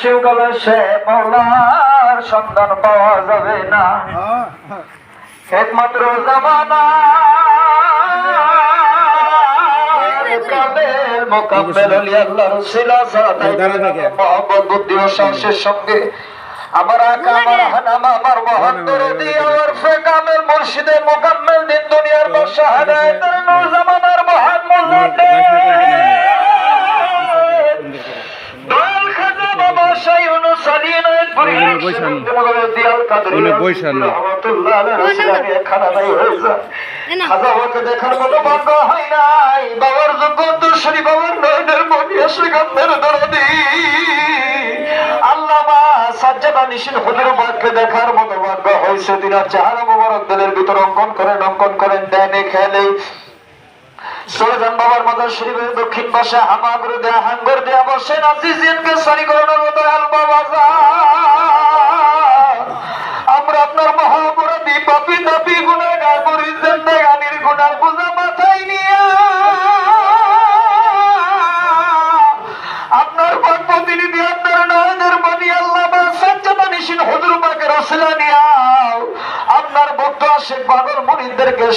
শিবকালে সে মৌলার সন্ধান পাওয়া যাবে না। একমাত্র জামানা আমার আকা আমার হানামা মুর্শিদে মোকাম্মেল দিন দুনিয়ার বর্ষা হাদায়তের হয়ে যায় খাজা বাবাকে দেখার মতো ভাগ্য হয় নাই। বাবার যোগ্য দর্শনী বাবার নয়নের মনি আসে গন্ধের দরদি। আল্লাহ সাজ্জাদা নিশিন হুজুর বাদকে দেখার মতো ভাগ্য হয়েছে। দিনার চেহারা মোবারক দিলের ভিতর অঙ্কন করেন অঙ্কন করেন দেনে খেলে। দক্ষিণ পাশে হামাগুরু দেয়া হাঙ্গর দেয়া বসে নাজিজিনকে সারি করানোর মতো আল বাবা আমরা আপনার মহাপুরবী পাপি, তাপি, গুণাগার জিন্দেগানির গুণার বোঝা মাথায় নিয়ে। আপনার প্রতিনিধি আপনার নয়নের মনি আল্লাহ সজ্জতা নিশিন হুজুর পাকের রসিলা আপনার ভক্ত আশেক বাদর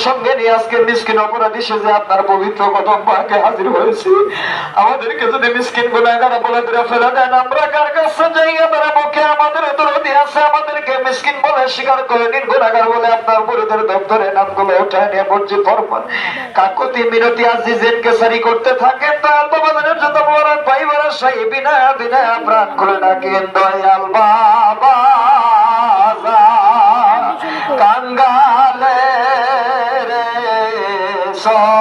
সঙ্গে নিয়ে আজকে মিসকিন অপরাধী সেজে আপনার পবিত্র কদম পাকে হাজির হয়েছি। আমাদেরকে যদি মিসকিন গুণাগার দিয়ে ফেলে দেন, আমরা কার কাছে যাই? আমরা মুখে আমাদের দরদি আছে, আমাদেরকে মিসকিন বলে স্বীকার করে নিন। গুণাগার বলে আপনার দপ্তরে নামগুলো উঠায় নিয়ে ফরমান কাকুতি মিনতি আজিজেনকে সারি করতে বড় পাইবার সাই বিনা বিনা প্রাণ করে ডাকেন, দয়াল বাবা।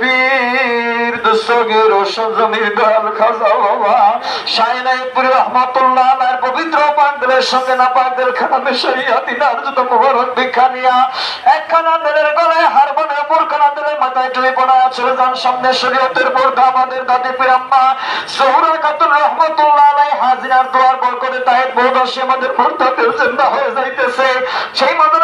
বীর দুসগের সজমির দয়াল খাজা বাবা। শাইনাইপুর রহমতুল্লাহ আলাইহির পবিত্র পান্ডের সঙ্গে না পান্ডের খানা মেশাইয়া দিনার যত মোবারক ভিক্ষা একখানা দিলের গলায় হারমোনে বোরখানা দিলের মাথায় টুপি পড়া চলে যান সামনে শরীয়তের বোরখা আমাদের দাদি পিরাম্মা। জহুরা খাতুন রহমতুল্লাহ আলাই হাজিরার দোয়ার বরকতে তাহের আসে আমাদের মুরতাদের জিন্দা হয়ে যাইতেছে। সেই মাদারানির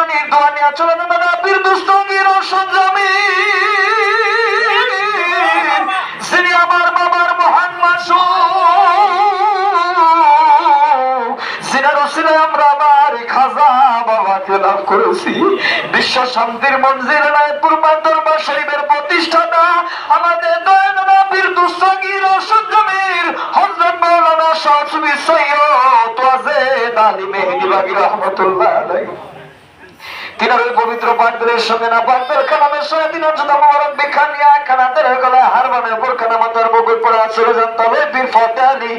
বিশ্ব শান্তির মঞ্জিল রায়পুর দরবার শরীফের প্রতিষ্ঠাতা। আমাদের দয়াননা বীর দুস্তগীর ও সঞ্জমীর হযরত মাওলানা শাহ সৈয়দ তিনার ওই পবিত্র সঙ্গে না মোবারক নিয়ে খানাদের গলায় বীর ফতে আলী।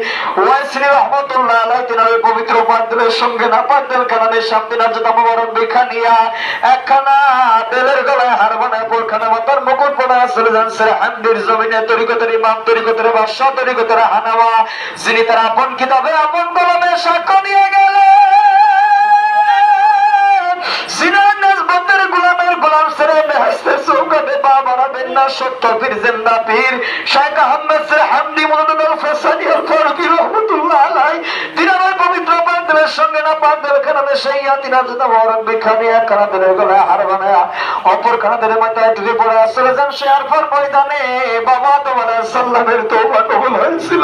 রহমতুল্লাহ আলাই তিনার ওই পবিত্র সঙ্গে না মোবারক নিয়ে একখানা তেলের গলায় হার বানায়। বোরখানা মাথার মুকুট চলে যান সে হান্দির জমিনে তরিকতের ইমাম, তরিকতের বাদশাহ, তরিকতের যিনি তার আপন কিতাবে, আপন কলমে সাক্ষ্য বাড়াবেন না সত্য পীর পীর। শাইখ আহমেদ সে হামদি মুরাদুল ফেসানি আর ফারুকি রহমতুল্লাহ আলাই তিনার পবিত্র পান্ডের সঙ্গে না পান্ডের খানাতে সেই তিনার জন্য বরং বিখানি এক খানাদের গলায় হার বানায়া, অপর খানাদের মাথায় টুপি পড়ে আসলে যান সে আর ফর ময়দানে। বাবা তোমার সাল্লামের তৌবা কবুল হয়েছিল।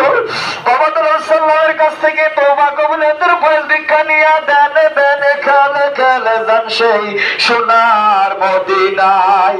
বাবা তোমার সাল্লামের কাছ থেকে তৌবা কবুলের ফয়েজ দীক্ষা নিয়ে দেন দেন খেলে খেলে যান সেই সোনার মদিনায়